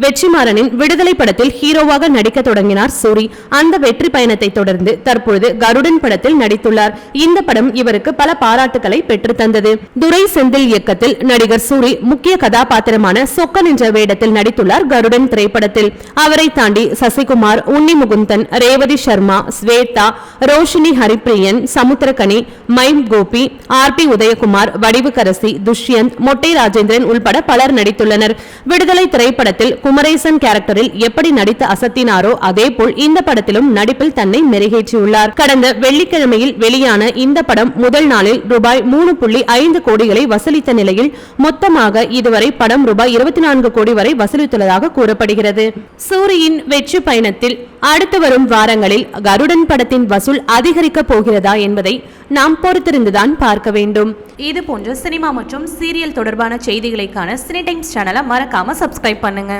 வெற்றிமாறனின் விடுதலை படத்தில் ஹீரோவாக நடிக்க தொடங்கினார் சூரி. அந்த வெற்றி பயணத்தை தொடர்ந்து தற்பொழுது கருடன் படத்தில் நடித்துள்ளார். இந்த படம் இவருக்கு பல பாராட்டுகளை பெற்று தந்தது. துரை செந்தில் இயக்கத்தில் நடிகர் சூரி முக்கிய கதாபாத்திரமான சொக்கன் என்ற வேடத்தில் நடித்துள்ளார் கருடன் திரைப்படத்தில். அவரை தாண்டி Sasikumar Unni Mukundan Revathi Sharma Shweta Roshini Haripriyan Samuthirakani mime Gopi R B Udhayakumar Vadivukkarasi Dushyanth Mottai Rajendran உள்பட பலர் நடித்துள்ளனர். விடுதலை திரைப்படத்தில் குமரேசன் கேரக்டரில் எப்படி நடித்து அசத்தினாரோ அதேபோல் இந்த படத்திலும் நடிப்பில் தன்னை மெருகேற்றியுள்ளார். கடந்த வெள்ளிக்கிழமையில் வெளியான இந்த படம் முதல் நாளில் ரூபாய் மூணு புள்ளி ஐந்து கோடிகளை வசூலித்த நிலையில் மொத்தமாக இதுவரை படம் ரூபாய் இருபத்தி நான்கு கோடி வரை வசூலித்துள்ளதாக கூறப்படுகிறது. சூரியின் வெற்றி பயணத்தில் அடுத்து வரும் வாரங்களில் கருடன் படத்தின் வசூல் அதிகரிக்கப் போகிறதா என்பதை நாம் பொறுத்திருந்துதான் பார்க்க வேண்டும். இது போன்ற சினிமா மற்றும் சீரியல் தொடர்பான செய்திகளைக்கான சினி டைம்ஸ் சேனலை மறக்காம சப்ஸ்கிரைப் பண்ணுங்க.